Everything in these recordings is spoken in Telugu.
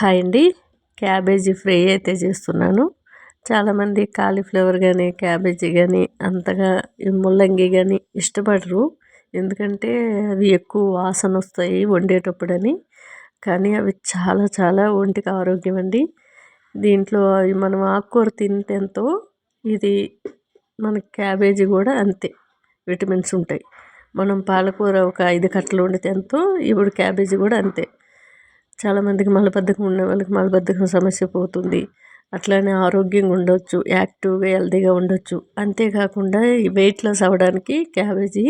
హాయ్ అండి. క్యాబేజీ ఫ్రై అయితే చేస్తున్నాను. చాలామంది కాలీఫ్లవర్ కానీ క్యాబేజీ కానీ అంతగా ముల్లంగి కానీ ఇష్టపడరు. ఎందుకంటే అవి ఎక్కువ వాసన వస్తాయి వండేటప్పుడని. కానీ అవి చాలా చాలా ఒంటికి ఆరోగ్యం అండి. దీంట్లో మనం ఆకుకూర తింటే ఎంతో ఇది మన క్యాబేజీ కూడా అంతే. విటమిన్స్ ఉంటాయి. మనం పాలకూర ఒక ఐదు కట్టలు వండితే ఎంతో ఇప్పుడు క్యాబేజీ కూడా అంతే. చాలామందికి మలబద్ధకం ఉన్న వాళ్ళకి మలబద్ధకం సమస్య పోతుంది. అట్లానే ఆరోగ్యంగా ఉండొచ్చు యాక్టివ్గా హెల్తీగా ఉండొచ్చు. అంతేకాకుండా వెయిట్ లాస్ అవ్వడానికి క్యాబేజీ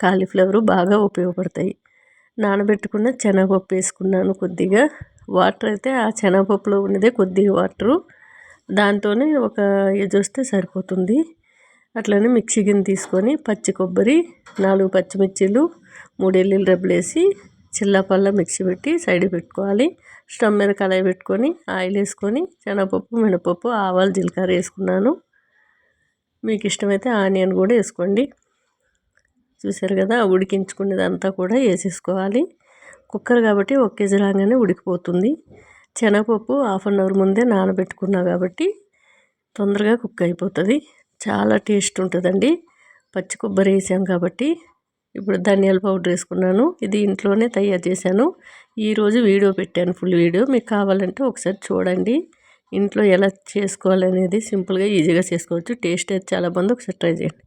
కాలీఫ్లవర్ బాగా ఉపయోగపడతాయి. నానబెట్టుకున్న శనగపప్పు వేసుకున్నాను కొద్దిగా. వాటర్ అయితే ఆ శనగపప్పులో ఉన్నదే కొద్దిగా వాటరు. దాంతోనే ఒక ఇది వస్తే సరిపోతుంది. అట్లనే మిక్సీ గిన్నె తీసుకొని పచ్చి కొబ్బరి నాలుగు పచ్చిమిర్చీలు మూడు ఎల్లుల్లి రెబ్బలు చిల్లపల్ల మిక్సీ పెట్టి సైడ్ పెట్టుకోవాలి. స్టవ్ మీద కళాయి పెట్టుకొని ఆయిల్ వేసుకొని శనగపప్పు మినపప్పు ఆవాలు జీలకర్ర వేసుకున్నాను. మీకు ఇష్టమైతే ఆనియన్ కూడా వేసుకోండి. చూసారు కదా ఉడికించుకునేదంతా కూడా వేసేసుకోవాలి. కుక్కర్ కాబట్టి ఒక కేజీ రాగానే ఉడికిపోతుంది. శనగపప్పు హాఫ్ అన్ అవర్ ముందే నానబెట్టుకున్నా కాబట్టి తొందరగా కుక్ అయిపోతుంది. చాలా టేస్ట్ ఉంటుందండి. పచ్చి కొబ్బరి వేసాం కాబట్టి ఇప్పుడు ధనియాల పౌడర్ వేసుకున్నాను. ఇది ఇంట్లోనే తయారు చేశాను. ఈరోజు వీడియో పెట్టాను ఫుల్ వీడియో. మీకు కావాలంటే ఒకసారి చూడండి. ఇంట్లో ఎలా చేసుకోవాలనేది సింపుల్గా ఈజీగా చేసుకోవచ్చు. టేస్ట్ అయితే చాలా బాగుంది. ఒకసారి ట్రై చేయండి.